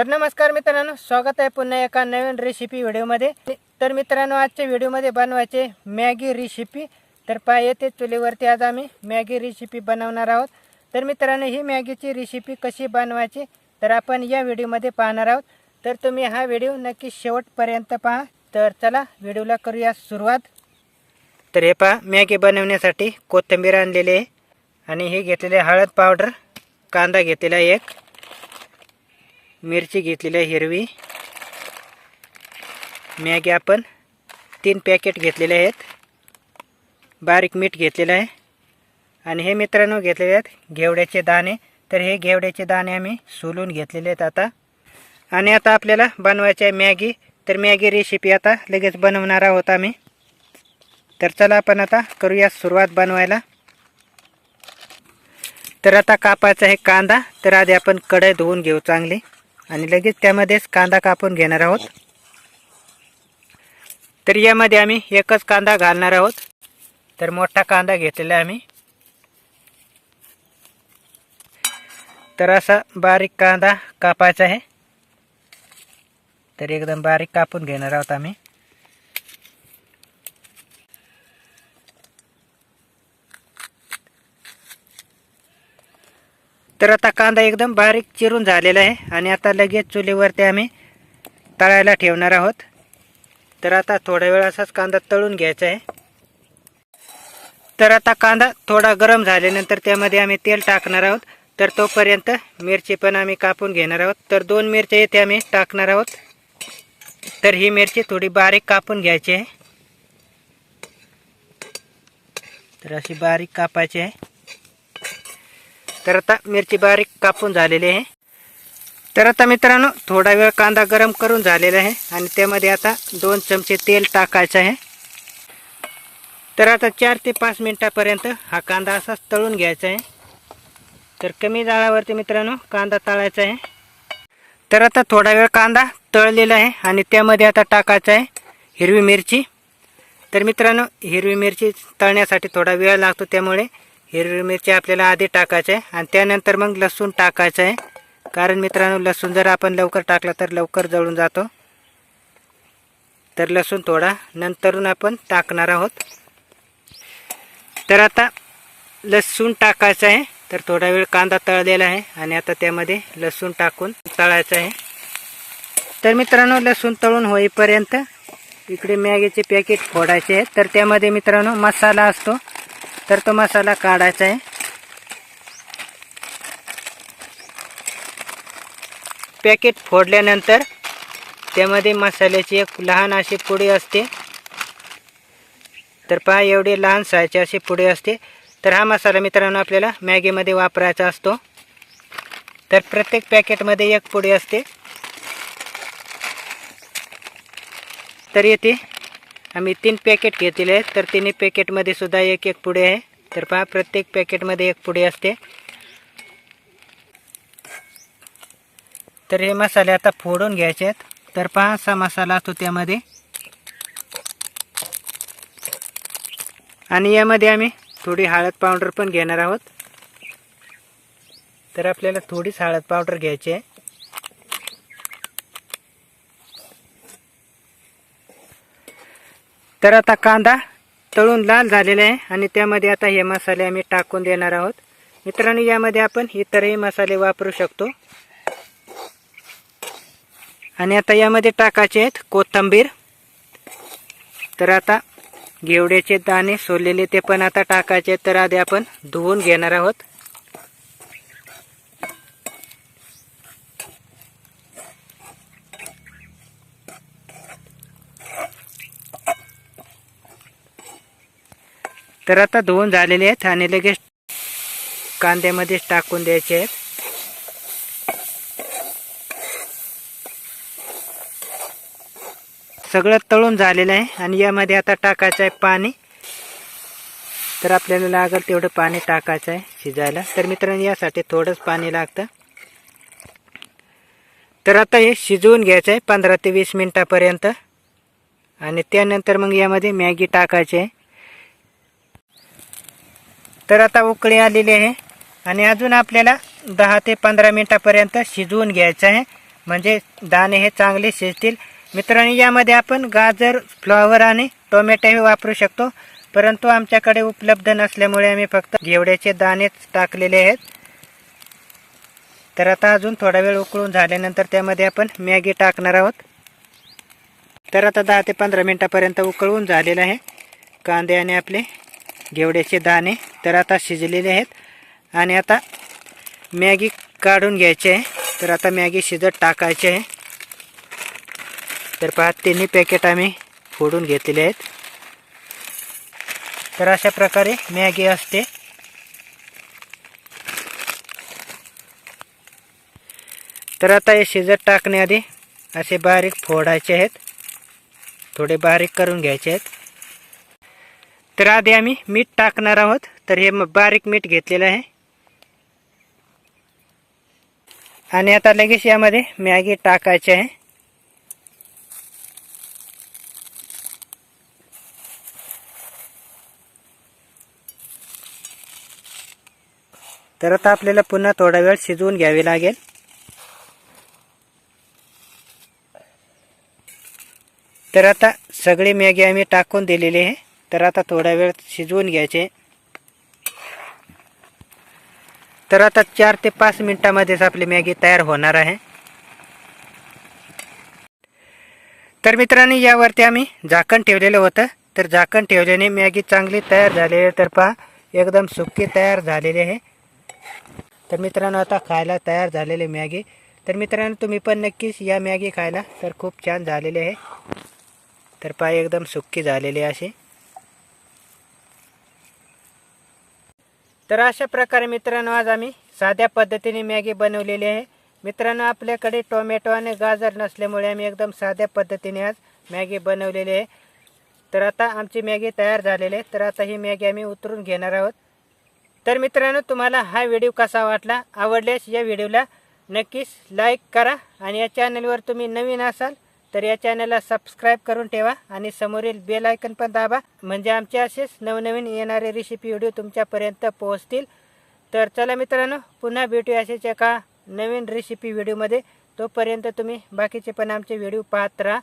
तर नमस्कार मित्रांनो स्वागत आहे पुन्हा एका नवीन रेसिपी व्हिडिओमध्ये. तर मित्रांनो आजच्या व्हिडिओमध्ये बनवायचे मॅगी रेसिपी तर पहा येते चुलीवरती आज आम्ही मॅगी रेसिपी बनवणार आहोत. तर मित्रांनो ही मॅगीची रेसिपी कशी बनवायची तर आपण या व्हिडिओमध्ये पाहणार आहोत. तर तुम्ही हा व्हिडिओ नक्की शेवटपर्यंत पहा. तर चला व्हिडिओला करूया सुरुवात. तर हे पहा मॅगी बनवण्यासाठी कोथिंबीर आणलेली आहे. आणि हे घेतलेले हळद पावडर कांदा घेतलेला आहे एक. मिरची घेतलेली आहे हिरवी. मॅगी आपण तीन पॅकेट घेतलेले आहेत. बारीक मीठ घेतलेलं आहे. आणि हे मित्रांनो घेतलेले आहेत घेवड्याचे दाणे. तर हे घेवड्याचे दाणे आम्ही सोलून घेतलेले आहेत आता. आणि आता आपल्याला बनवायचे आहे मॅगी. तर मॅगी रेसिपी आता लगेच बनवणार आहोत आम्ही. तर चला आपण आता करूया सुरुवात बनवायला. तर आता कापायचा आहे कांदा. तर आधी आपण कढई धुवून घेऊ चांगली. आणि लगेच त्यामध्येच कांदा कापून घेणार आहोत. तर यामध्ये आम्ही एकच कांदा घालणार आहोत. तर मोठा कांदा घेतलेला आहे आम्ही. तर असा बारीक कांदा कापायचा आहे. तर एकदम बारीक कापून घेणार आहोत आम्ही. तर आता कांदा एकदम बारीक चिरून झालेला आहे आणि आता लगेच चुलीवरती आम्ही तळायला ठेवणार आहोत. तर आता थोडा वेळ असाच कांदा तळून घ्यायचा आहे. तर आता कांदा थोडा गरम झाल्यानंतर त्यामध्ये आम्ही तेल टाकणार आहोत. तर तोपर्यंत मिरची पण आम्ही कापून घेणार आहोत. तर दोन मिरच्या इथे आम्ही टाकणार आहोत. तर ही मिरची थोडी बारीक कापून घ्यायची आहे. तर अशी बारीक कापायची आहे. तर आता मिरची बारीक कापून झालेली आहे. तर आता मित्रांनो थोडा वेळ कांदा गरम करून झालेला आहे आणि त्यामध्ये आता दोन चमचे तेल टाकायचं आहे. तर आता चार ते पाच मिनटापर्यंत हा कांदा असाच तळून घ्यायचा आहे. तर कमी जाळावरती मित्रांनो कांदा तळायचा आहे. तर आता थोडा वेळ कांदा तळलेला आहे आणि त्यामध्ये आता टाकायचं आहे हिरवी मिरची. तर मित्रांनो हिरवी मिरची तळण्यासाठी थोडा वेळ लागतो त्यामुळे हिरवी मिरची आपल्याला आधी टाकायची आहे आणि त्यानंतर मग लसूण टाकायचं आहे कारण मित्रांनो लसूण जर आपण लवकर टाकला तर लवकर जळून जातो. तर लसूण थोडा नंतरून आपण टाकणार आहोत. तर आता लसूण टाकायचं आहे तर थोडा वेळ कांदा तळलेला आहे आणि आता त्यामध्ये लसूण टाकून तळायचं आहे तर मित्रांनो लसूण तळून होईपर्यंत इकडे मॅगीचे पॅकेट फोडायचे आहे तर त्यामध्ये मित्रांनो मसाला असतो. तर तो मसाला काढायचा आहे. पॅकेट फोडल्यानंतर त्यामध्ये मसाल्याची एक लहान अशी पुडी असते. तर पहा एवढी लहान सायची अशी पुडी असते. तर हा मसाला मित्रांनो आपल्याला मॅगीमध्ये वापरायचा असतो. तर प्रत्येक पॅकेटमध्ये एक पुडी असते. तर येते. आम्ही तीन पॅकेट घेतलेले आहेत. तर तिन्ही पॅकेटमध्ये सुद्धा एक एक पुढे आहे. तर पहा प्रत्येक पॅकेटमध्ये एक पुढे असते. तर हे मसाले आता फोडून घ्यायचे आहेत. तर पहा असा मसाला असतो त्यामध्ये. आणि यामध्ये आम्ही थोडी हळद पावडर पण घेणार आहोत. तर आपल्याला थोडीच हळद पावडर घ्यायची आहे. तर आता कांदा तळून लाल झालेला आहे आणि त्यामध्ये आता हे मसाले आम्ही टाकून देणार आहोत. मित्रांनो यामध्ये आपण इतरही मसाले वापरू शकतो. आणि आता यामध्ये टाकायचे आहेत कोथिंबीर. तर आता घेवड्याचे दाणे सोललेले ते पण आता टाकायचे तर आधी आपण धुवून घेणार आहोत. तर आता धुवून झालेले आहेत आणि लगेच कांद्यामध्येच टाकून द्यायचे आहेत. सगळं तळून झालेलं आहे आणि यामध्ये आता टाकायचं आहे पाणी. तर आपल्याला लागेल तेवढं पाणी टाकायचं आहे शिजायला. तर मित्रांनो यासाठी थोडंच पाणी लागतं. तर आता हे शिजवून घ्यायचं आहे पंधरा ते वीस मिनटापर्यंत. आणि त्यानंतर मग यामध्ये मॅगी टाकायची आहे. तर आता उकळी आलेली आहे. आणि अजून आपल्याला दहा ते पंधरा मिनटापर्यंत शिजवून घ्यायचं आहे. म्हणजे दाणे हे चांगले शिजतील. मित्रांनो यामध्ये आपण गाजर फ्लॉवर आणि टोमॅटोही वापरू शकतो. परंतु आमच्याकडे उपलब्ध नसल्यामुळे आम्ही फक्त घेवड्याचे दाणेच टाकलेले आहेत. तर आता अजून थोडा वेळ उकळून झाल्यानंतर त्यामध्ये आपण मॅगी टाकणार आहोत. तर आता दहा ते पंधरा मिनटापर्यंत उकळून झालेलं आहे. कांदे आणि आपले घेवड्याचे दाणे तर आता शिजलेले आहेत. आणि आता मॅगी काढून घ्यायची आहे. तर आता मॅगी शिजत टाकायची आहे. तर पहा तिन्ही पॅकेट आम्ही फोडून घेतलेले आहेत. तर अशा प्रकारे मॅगी असते. तर आता हे शिजत टाकण्याआधी असे बारीक फोडायचे आहेत. थोडे बारीक करून घ्यायचे आहेत. तर आधी आम्ही मीठ टाकणार आहोत. तर हे बारीक मीठ घेतलेलं आहे. आणि आता लगेच यामध्ये मॅगी टाकायची आहे. तर आता आपल्याला पुन्हा थोडा वेळ शिजवून घ्यावी लागेल. तर आता सगळी मॅगी आम्ही टाकून दिलेली आहे. तर आता थोडा वेळ शिजवून घ्यायचे. तर आता चार ते पाच मिनिटामध्येच आपली मॅगी तयार होणार आहे. तर मित्रांनो यावरती आम्ही झाकण ठेवलेलं होतं. तर झाकण ठेवल्याने मॅगी चांगली तयार झालेली आहे. तर पहा एकदम सुकी तयार झालेली आहे. तर मित्रांनो आता खायला तयार झालेली मॅगी. तर मित्रांनो तुम्ही पण नक्कीच या मॅगी खायला. तर खूप छान झालेली आहे. तर पहा एकदम सुक्की झालेली अशी. तर अशा प्रकारे मित्रांनो आज आम्ही साध्या पद्धतीने मॅगी बनवलेली आहे. मित्रांनो आपल्याकडे टोमॅटो आणि गाजर नसल्यामुळे आम्ही एकदम साध्या पद्धतीने आज मॅगी बनवलेली आहे. तर आता आमची मॅगी तयार झालेली आहे. तर आता ही मॅगी आम्ही उतरून घेणार आहोत. तर मित्रांनो तुम्हाला हा व्हिडिओ कसा वाटला आवडल्यास या व्हिडिओला नक्कीच लाईक करा आणि या चॅनलवर तुम्ही नवीन असाल तर या चॅनलला सबस्क्राईब करून ठेवा आणि समोरील बेल आयकन पण दाबा. म्हणजे आमचे असेच नवनवीन येणारे रेसिपी व्हिडिओ तुमच्यापर्यंत पोहोचतील. तर चला मित्रांनो पुन्हा भेटू असेच एका नवीन रेसिपी व्हिडिओमध्ये तोपर्यंत तुम्ही बाकीचे पण आमचे व्हिडिओ पाहत राहा.